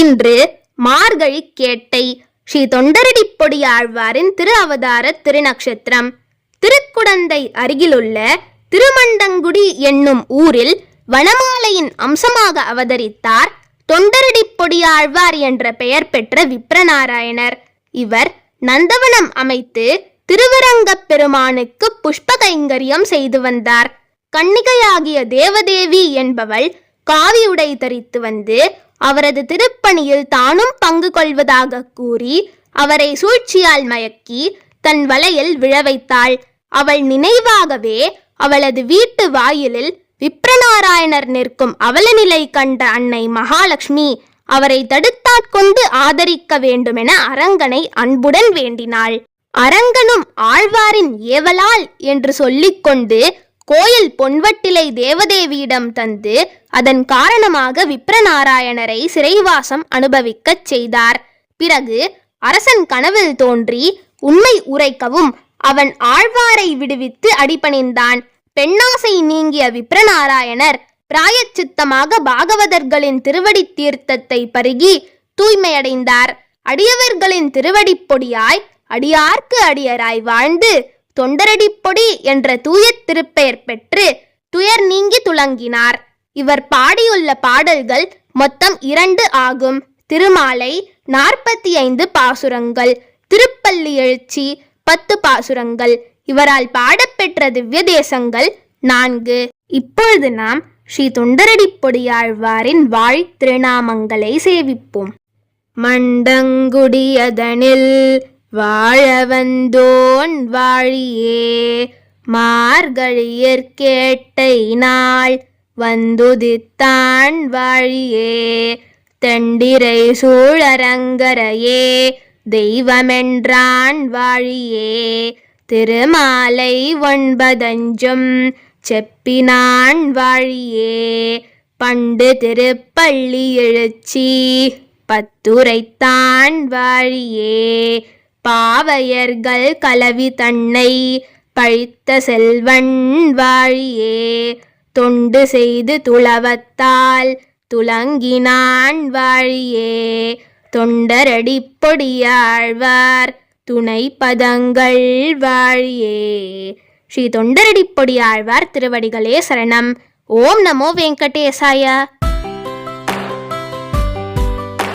இன்று மார்கழி கேட்டை ஸ்ரீ தொண்டரடிப்பொடி ஆழ்வாரின் திரு அவதார திருநக்ஷத்திரம். திருக்குடந்தை அருகிலுள்ள திருமண்டங்குடி என்னும் ஊரில் வனமாலையின் அம்சமாக அவதரித்தார் தொண்டரடிப்பொடியாழ்வார் என்ற பெயர் பெற்ற விப்ரநாராயணர். இவர் நந்தவனம் அமைத்து திருவரங்கப் பெருமானுக்கு புஷ்ப கைங்கரியம் செய்து வந்தார். கன்னிகையாகிய தேவதேவி என்பவள் காவி உடை தரித்து வந்து அவரது திருப்பணியில் தானும் பங்கு கொள்வதாக கூறி அவரை சூழ்ச்சியால் மயக்கி தன் வலையில் விழ வைத்தாள். அவள் நினைவாகவே அவளது வீட்டு வாயிலில் விப்ரநாராயணர் நிற்கும் அவலநிலை கண்ட அன்னை மகாலட்சுமி அவரை தடுத்தாட்கொண்டு ஆதரிக்க வேண்டுமென அரங்கனை அன்புடன் வேண்டினாள். அரங்கனும் ஆழ்வாரின் ஏவலால் என்று சொல்லிக்கொண்டு கோயில் பொன்வட்டிலை தேவதேவியிடம் தந்து அதன் காரணமாக விப்ரநாராயணரை சிறைவாசம் அனுபவிக்கச் செய்தார். பிறகு அரசன் கனவில் தோன்றி உண்மை உரைக்கவும் அவன் ஆழ்வாரை விடுவித்து அடிபணிந்தான். பெண்ணாசை நீங்கிய விப்ரநாராயணர் பிராயச்சித்தமாக பாகவதர்களின் திருவடி தீர்த்தத்தை பருகி தூய்மையடைந்தார். அடியவர்களின் திருவடிப் பொடியாய் அடியார்க்கு அடியராய் வாழ்ந்து தொண்டரடிப்பொடி என்ற தூய திருப்பெயர் பெற்று துயர் நீங்கி துலங்கினார் இவர் பாடியுள்ள பாடல்கள் மொத்தம் இரண்டு ஆகும். திருமாலை நாற்பத்தி ஐந்து பாசுரங்கள். திருப்பள்ளி எழுச்சி பத்து பாசுரங்கள். இவரால் பாடப்பெற்ற திவ்ய தேசங்கள் நான்கு. இப்பொழுது நாம் ஸ்ரீ தொண்டரடிப்பொடியாழ்வாரின் வாழ் திருநாமங்களை சேவிப்போம். மண்டங்குடியதனில் வாழ வந்தோன் வாழியே மார்கழியற்கேட்டை நாள் வந்துதித்தான் வாழியே. தெண்டிரை சூழரங்கரையே தெய்வமென்றான் வாழியே. திருமாலை ஒன்பதஞ்சும் செப்பினான் வாழியே. பண்டு திருப்பள்ளி எழுச்சி பத்துரைத்தான் வாழியே. பாவையர்கள் கலவி தன்னை பழித்த செல்வன் வாழியே. தொண்டு செய்து துளவத்தால் துலங்கினான் வாழியே. தொண்டரடி பொடியாழ்வார் துணை பதங்கள் வாழியே. ஸ்ரீ தொண்டரடி பொடியாழ்வார் திருவடிகளே சரணம். ஓம் நமோ வெங்கடேசாயா.